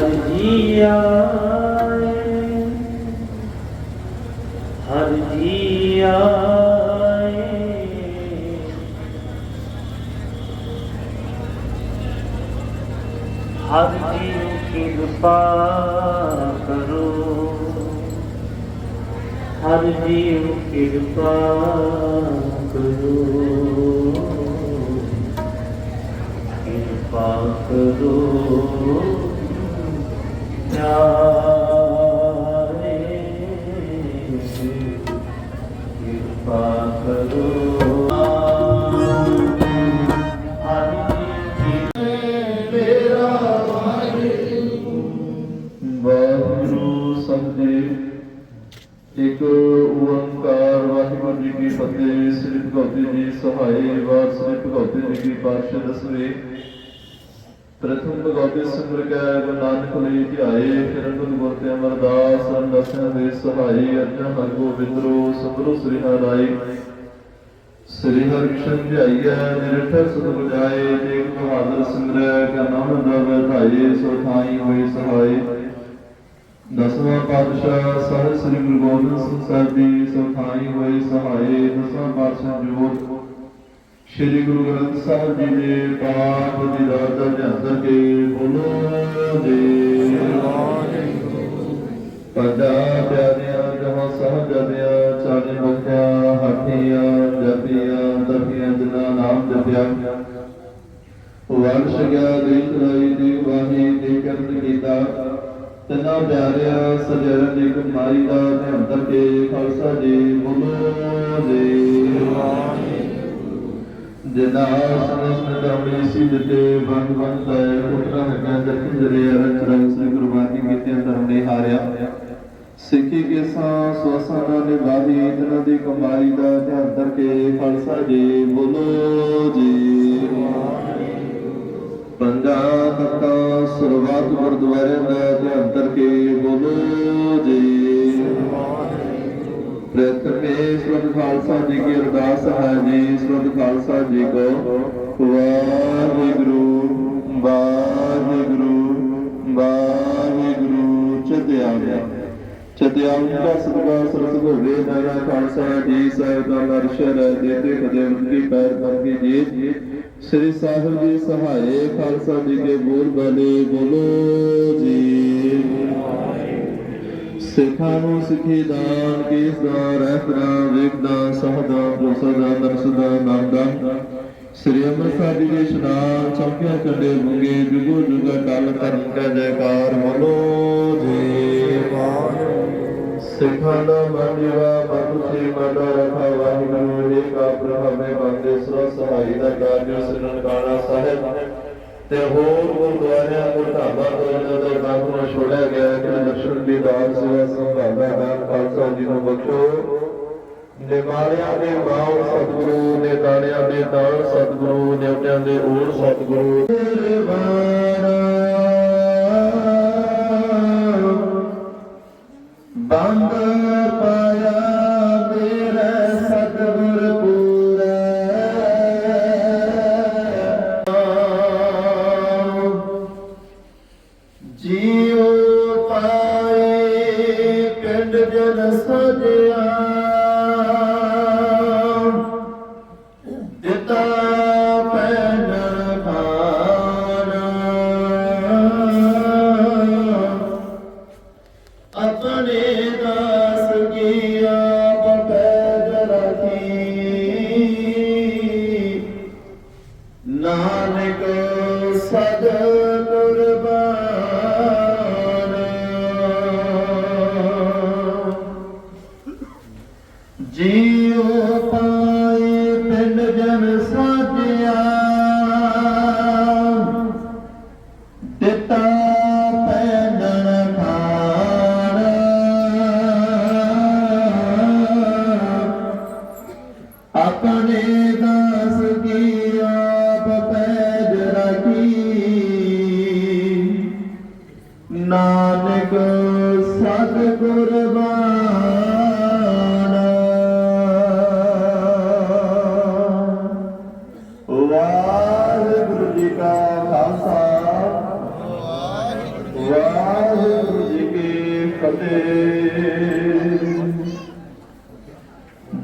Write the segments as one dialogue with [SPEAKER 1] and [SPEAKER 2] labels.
[SPEAKER 1] ਜੀ ਆਏ ਹਰ ਜੀ ਹਰ ਜੀ ਕਿਰਪਾ ਕਰੋ ਹਰ ਜੀ ਕਿਰਪਾ ਕਰੋ। ਕਿਰਪਾ ਕਰੋ ਜਾਰੇ ਕਿਰਪਾ ਕਰੋ ਹਰਿ
[SPEAKER 2] ਮੇਰਾ ਵਾਹਿਗੁਰੂ ਸੰਦੇ ਇੱਕ ਓੰਕਾਰ ਵਾਹਿਗੁਰੂ ਜੀ ਕੀ ਫਤਿਹ। ਸ੍ਰੀ ਭਗਵਤੀ ਜੀ ਸਹਾਈ ਵਾਰ ਸ੍ਰੀ ਭਗਵਤੀ ਜੀ ਕੀ ਪਾਤਸ਼ਾਹ ਦਸਵੇਂ। ਪ੍ਰਥਮ ਭਗਵਤੀ ਸਿਮਰ ਕੈ, ਗੁਰੂ ਨਾਨਕ ਲਈ ਧਿਆਏ ਫਿਰ ਗੁਰੂ ਗੁਰ ਤੇ ਅਮਰਦਾਸ ਰੰਦਸਨ ਦੇ ਸਹਾਈ, ਅਰਜਨ ਹਰ ਗੋਬਿੰਦਰੋ ਸਤਿਗੁਰੂ ਸ੍ਰੀ ਹਰਿ ਸ੍ਰੀ ਹਰਿਕ੍ਰਿਸ਼ਨ ਧਿਆਈਐ ਨਿਰਠਰ ਸੁਧ ਬੁਝਾਏ ਦੇਖ ਬਹਾਦਰ ਸਿਮਰੈ ਕਾ ਦਵ ਧਾਏ, ਸੋ ਥਾਈ ਹੋਏ ਸਹਾਈ ਦਸਵਾਂ ਪਾਤਸ਼ਾਹ ਸਾਹਿਬ ਸ੍ਰੀ ਗੁਰੂ ਗੋਬਿੰਦ ਸਿੰਘ ਸਾਹਿਬ ਜੀ, ਸੋ ਥਾਈ ਹੋਏ ਸਹਾਈ ਦਸਵਾਂ ਪਾਤਸ਼ਾਹ ਜੋਤ। ਸ੍ਰੀ ਗੁਰੂ ਗ੍ਰੰਥ ਸਾਹਿਬ ਜੀ ਦੇ ਪਾਠ ਨਾਮ ਵੰਸ਼ ਗਿਆ ਦੇਖ ਲਈ ਦੀ ਬਾਣੀ ਦੇ ਕਰਨ ਕੀਤਾ। ਤਨਾ ਪਿਆਰਿਆ ਸਜਣ ਦੀ ਕੁਮਾਰੀ ਦਾ ਧਿਆਨ ਕਰਕੇ ਖਾਲਸਾ ਜੀ ਬੋਲੋ ਜੀ। ਜਿਨਾ ਸੰਸਨ ਦਮੜੀ ਸੀ ਜਿਤੇ ਬੰਦ ਬੰਦ ਹੈ ਉਤਰਾ ਹੈ ਦਰਸ਼ਨ ਜਰੇ ਅਰਚ ਰੰਗ ਸ੍ਰੀ ਗੁਰਬਾਣੀ ਕੀਤੇ ਧਰਮ ਨੇ ਹਾਰਿਆ। ਸਿੱਖੀ ਕੇਸਾਂ ਸੋਸਾਂ ਦਾ ਨਿਭਾਈ ਇਹਨਾਂ ਦੀ ਕਮਾਈ ਦਾ ਧਿਆਨ ਕਰਕੇ ਖਾਲਸਾ ਜੀ, ਬੋਲੋ ਜੀ। ਪੰਜਾ ਤਖਤਾ ਸਰਬੱਤ ਗੁਰਦੁਆਰੇ ਦਾ ਧਿਆਨ ਕਰਕੇ ਬੋਲੋ ਜੀ। ਪ੍ਰਥਮੇ ਸ੍ਰੀ ਖਾਲਸਾ ਜੀ ਕੀ ਅਰਦਾਸ ਹੈ ਜੀ, ਸ੍ਰੀ ਖਾਲਸਾ ਜੀ ਕੋ ਵਾਹਿਗੁਰੂ ਵਾਹਿਗੁਰੂ ਵਾਹਿਗੁਰੂ ਚਤਿਆਗਿਆ ਚਤਿਆਗਿਆ ਦਾ ਸਤਿਕਾਰ ਸਰਸ ਹੋਵੇ ਨਾਰਾ ਖਾਲਸਾ ਜੀ ਸਾਹਿਬ ਦਾ ਨਰਸ਼ਰ ਦੇਤੇ ਕਦੇ ਉਨਕੀ ਪੈਰ ਕਰਕੇ ਜੀ। ਸ੍ਰੀ ਸਾਹਿਬ ਜੀ ਸਹਾਏ, ਖਾਲਸਾ ਜੀ ਕੇ ਬੋਲ ਬਲੇ ਬੋਲੋ ਜੀ। ਸਿੱਖਾਂ ਨੂੰ ਸਿੱਖੀ ਦਾਨ, ਕੇਸ ਦਾ ਰਹਿਤਰਾ ਵੇਖਦਾ ਸਹਦਾ ਪ੍ਰਸਦਾ ਨਰਸਦਾ ਨਾਮਦਾ ਸ੍ਰੀ ਅੰਮ੍ਰਿਤਸਰ ਜੀ ਦੇ ਇਸ਼ਨਾਨ, ਚੌਂਕਿਆ ਕੰਡੇ ਮੁੰਗੇ, ਜੁਗੋ ਜੁਗਾ, ਟਲ ਧਰਮ ਕਾ ਜੈਕਾਰ, ਬੋਲੋ ਸਿੱਖਾਂ ਦਾ ਮੰਨਿਆ ਮਨੁੱਖੀ ਮਨ ਰਖਾ ਵਾਹਿਗੁਰੂ ਜੀ ਕਾ ਪ੍ਰਭਾਵੇ ਬੰਦੇ ਸਹਾਈ ਦਾ ਕਾਰਜ ਸਿਰਨ ਸਾਹਿਬ ਤੇ ਹੋਰ ਗੁਰਦੁਆਰਿਆਂ ਗੁਰਧਾਮਾਂ ਤੋਂ ਇਹਨਾਂ ਦੇ ਕੰਮ ਨੂੰ ਛੋੜਿਆ ਗਿਆ ਕਿ ਦਰਸ਼ਨ ਦੀ ਦਾਨ ਸੇਵਾ ਸੰਭਾਲਾ ਦਾਨ ਖਾਲਸਾ ਜੀ ਨੂੰ ਬਖਸ਼ੋ। ਨਿਵਾਰਿਆਂ ਦੇ ਬਾਉ ਸਤਿਗੁਰੂ ਨੇ ਦਾਣਿਆਂ ਦੇ ਦਾਨ ਸਤਿਗੁਰੂ, ਨਿਉਟਿਆਂ ਦੇ ਓੜ ਸਤਿਗੁਰੂ।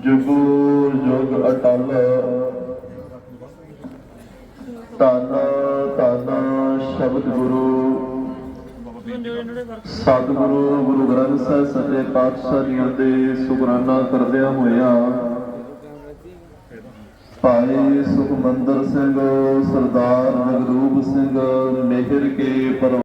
[SPEAKER 2] ਜੁਗੋ ਜੁਗ ਅਟਲ ਤਨ ਤਨ ਸ਼ਬਦ ਗੁਰੂ। ਸਤਿਗੁਰੂ ਗੁਰੂ ਗ੍ਰੰਥ ਸਾਹਿਬ ਸੱਚੇ ਪਾਤਸ਼ਾਹ ਜੀਆਂ ਦੇ ਸ਼ੁਕਰਾਨਾ ਕਰਦਿਆਂ ਹੋਇਆ ਭਾਈ ਸੁਖਮੰਦਰ ਸਿੰਘ, ਸਰਦਾਰ ਨਗਰੂਪ ਸਿੰਘ ਮਿਹਰ ਕੇ ਪਰ